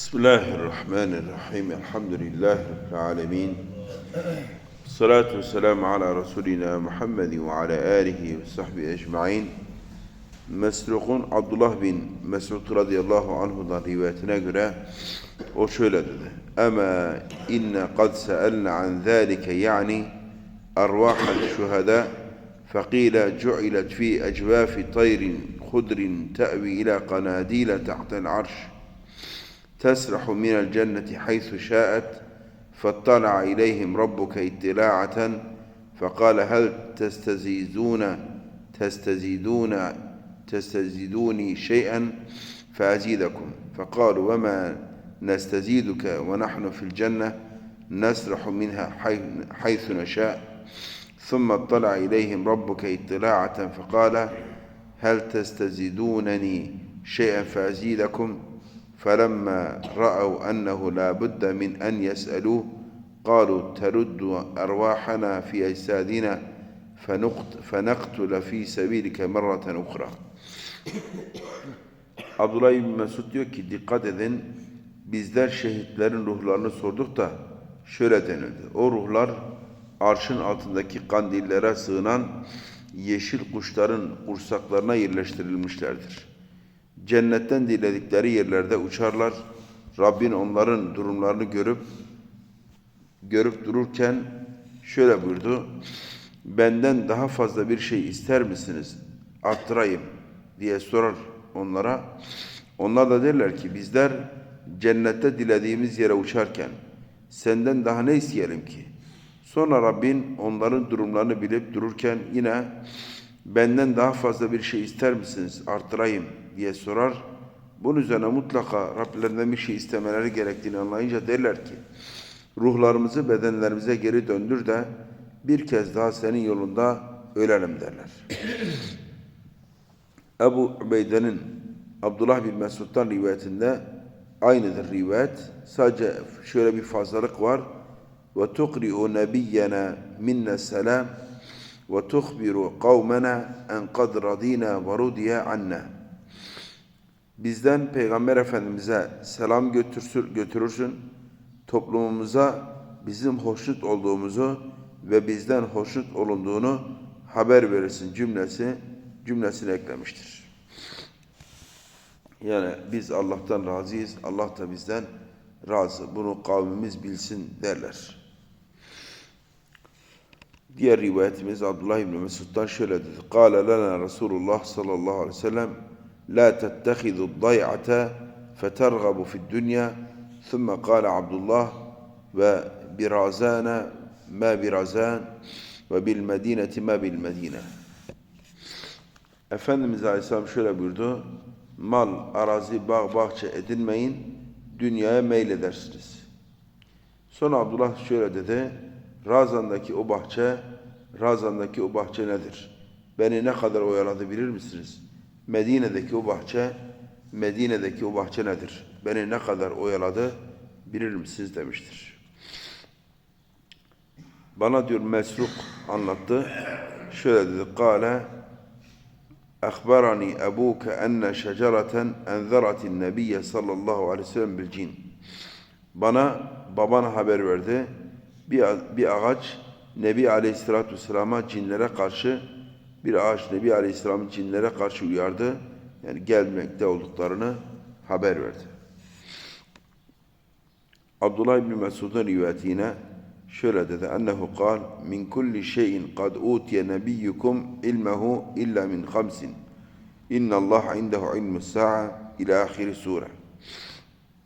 بسم الله الرحمن الرحيم الحمد لله رب العالمين الصلاة والسلام على رسولنا محمد وعلى آله وصحبه أجمعين Mesruk'un Abdullah bin Mesud radıyallahu anhu'dan rivayetine göre o şöyle dedi. Ama inne kad seelna an zâlike yani arvâhal şuhada فقيل جعلت في أجواف طير خضر تأوي إلى قناديل تحت العرش تسرح من الجنة حيث شاءت فاطلع إليهم ربك اطلاعة فقال هل تستزيدون تستزيدون تستزيدوني شيئا؟ فأزيدكم. فقالوا وما نستزيدك ونحن في الجنة نسرح منها حي- حيث نشاء. ثم اطلع إليهم ربك اطلاعة فقال هل تستزيدونني شيئا؟ فأزيدكم. فلما رأوا أنه لا بد من أن يسألوه قالوا ترد أرواحنا في أجسادنا فنقت فنقتل في سبيلك مرة أخرى Abdullah İbni Mesud diyor ki dikkat edin bizler şehitlerin ruhlarını sorduk da şöyle denildi. O ruhlar arşın altındaki kandillere sığınan yeşil kuşların kursaklarına yerleştirilmişlerdir. Cennetten diledikleri yerlerde uçarlar. Rabbin onların durumlarını görüp görüp dururken şöyle buyurdu. Benden daha fazla bir şey ister misiniz? Arttırayım diye sorar onlara. Onlar da derler ki bizler cennette dilediğimiz yere uçarken senden daha ne isteyelim ki? Sonra Rabbin onların durumlarını bilip dururken yine benden daha fazla bir şey ister misiniz? Arttırayım diye sorar. Bunun üzerine mutlaka Rablerinden bir şey istemeleri gerektiğini anlayınca derler ki ruhlarımızı bedenlerimize geri döndür de bir kez daha senin yolunda ölelim derler. Ebu Ubeyde'nin Abdullah bin Mesud'dan rivayetinde aynıdır rivayet. Sadece şöyle bir fazlalık var. Ve tuqri'u nebiyyena minne selam kavmena en kad radina ve rudiye anna. Bizden Peygamber Efendimiz'e selam götürsün, götürürsün. Toplumumuza bizim hoşnut olduğumuzu ve bizden hoşnut olunduğunu haber verirsin cümlesi cümlesini eklemiştir. Yani biz Allah'tan razıyız, Allah da bizden razı. Bunu kavmimiz bilsin derler. Diğer rivayetimiz Abdullah İbni Mesud'dan şöyle dedi. Resulullah sallallahu aleyhi ve sellem La tettehidu day'ate fetergabu fid dünya Thumma kâle Abdullah ve birazana ma birazan ve bil medineti ma bil medine. Efendimiz Aleyhisselam şöyle buyurdu. Mal, arazi, bağ, bahçe edinmeyin, dünyaya meyledersiniz. Sonra Abdullah şöyle dedi. Razan'daki o bahçe, Razan'daki o bahçe nedir? Beni ne kadar oyaladı bilir misiniz? Medine'deki o bahçe, Medine'deki o bahçe nedir? Beni ne kadar oyaladı bilir misiniz demiştir. Bana diyor Mesruk anlattı. Şöyle dedi. Kale Akbarani ebuke enne şecereten enzeratin nebiye sallallahu aleyhi ve sellem bil cin. Bana baban haber verdi. Bir, bir ağaç Nebi Aleyhisselatü Vesselam'a cinlere karşı bir ağaç Nebi Aleyhisselam'ın cinlere karşı uyardı. Yani gelmekte olduklarını haber verdi. Abdullah İbni Mesud'un rivayeti yine şöyle dedi. Ennehu kal min kulli şeyin kad utiye nebiyyukum ilmehu illa min khamsin. İnna Allah indehu ilmus sa'a ila ahiri sure.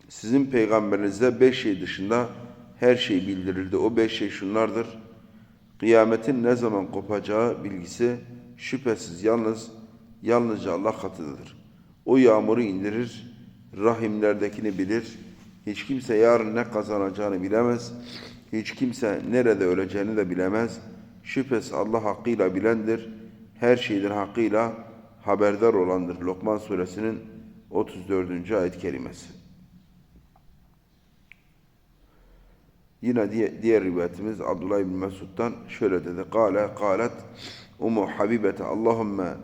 Sizin peygamberinize beş şey dışında her şey bildirildi. O beş şey şunlardır. Kıyametin ne zaman kopacağı bilgisi şüphesiz yalnız yalnızca Allah katıdır. O yağmuru indirir, rahimlerdekini bilir. Hiç kimse yarın ne kazanacağını bilemez. Hiç kimse nerede öleceğini de bilemez. Şüphesiz Allah hakkıyla bilendir. Her şeyden hakkıyla haberdar olandır. Lokman suresinin 34. ayet kelimesi. Yine diğer, diğer rivayetimiz Abdullah bin Mesud'dan şöyle dedi. Kale, kalet, Umu Habibete Allahümme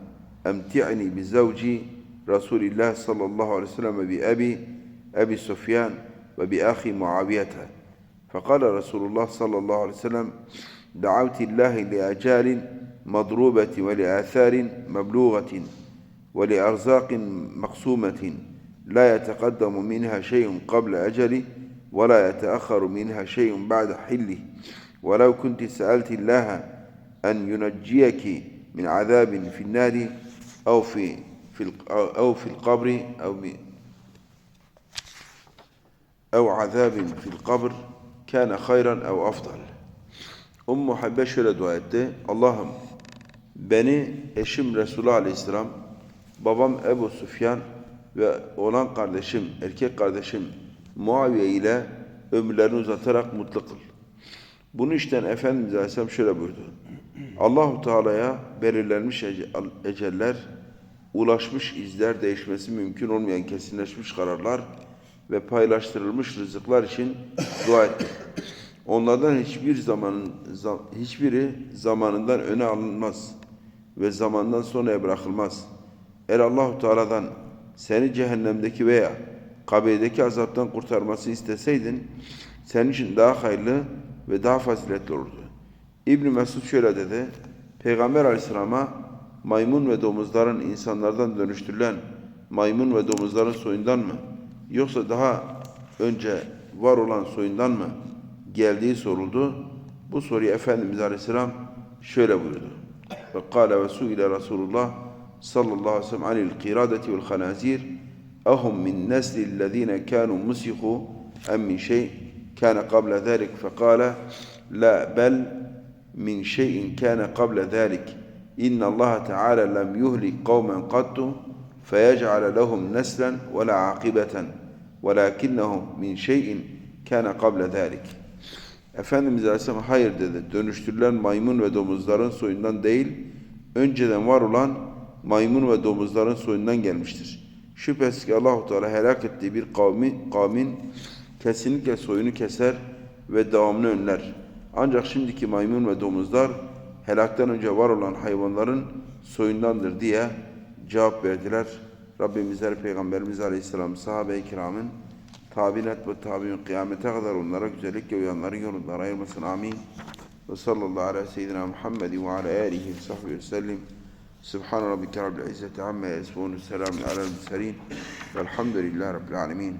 emti'ni bi zavci Resulillah sallallahu aleyhi ve sellem bi abi أبي سفيان وبأخي معاوية فقال رسول الله صلى الله عليه وسلم دعوت الله لأجال مضروبة ولآثار مبلوغة ولأرزاق مقسومة لا يتقدم منها شيء قبل أجله ولا يتأخر منها شيء بعد حله ولو كنت سألت الله أن ينجيك من عذاب في النار أو في في الق- أو في القبر أو ب- أو عذاب في القبر كان خيرا أو أفضل Ummu Habbe şöyle dua etti. Allah'ım beni eşim Resulullah Aleyhisselam, babam Ebu Süfyan ve olan kardeşim, erkek kardeşim Muaviye ile ömürlerini uzatarak mutlu kıl. Bunu işten Efendimiz Aleyhisselam şöyle buyurdu. Allahu Teala'ya belirlenmiş ece- eceller, ulaşmış izler, değişmesi mümkün olmayan kesinleşmiş kararlar ve paylaştırılmış rızıklar için dua etti. Onlardan hiçbir zamanın za- hiçbiri zamanından öne alınmaz ve zamandan sonraya bırakılmaz. Eğer Allahu Teala'dan seni cehennemdeki veya kabirdeki azaptan kurtarması isteseydin senin için daha hayırlı ve daha faziletli olurdu. İbn Mesud şöyle dedi. Peygamber Aleyhisselam'a maymun ve domuzların insanlardan dönüştürülen maymun ve domuzların soyundan mı yoksa daha önce var olan soyundan mı geldiği soruldu. Bu soruyu Efendimiz Aleyhisselam şöyle buyurdu. Ve kâle ve su'ile Resulullah sallallahu aleyhi ve sellem anil kiradeti vel hanazir ahum min neslillezine kânû musihu em min şey kâne kable zâlik fekâle la bel min şeyin kâne kable zâlik inna Allah Teala lem yuhlik kavmen kattu feyec'ale lehum neslen ve la akibeten velakinnehum min şeyin kâne kable zâlik Efendimiz Aleyhisselam hayır dedi. Dönüştürülen maymun ve domuzların soyundan değil, önceden var olan maymun ve domuzların soyundan gelmiştir. Şüphesiz ki Allahu Teala helak ettiği bir kavmi, kavmin kesinlikle soyunu keser ve devamını önler. Ancak şimdiki maymun ve domuzlar helaktan önce var olan hayvanların soyundandır diye cevap verdiler. Rabbimiz her Peygamberimiz Aleyhisselam sahabe-i kiramın tabinet ve tabiun kıyamete kadar onlara güzellikle uyanların yolundan ayırmasın. Amin. Ve sallallahu aleyhi ve seyyidina Muhammed ve ala ve sahbihi ve سبحان ربك رب العزة عما يصفون السلام على المرسلين والحمد لله رب العالمين.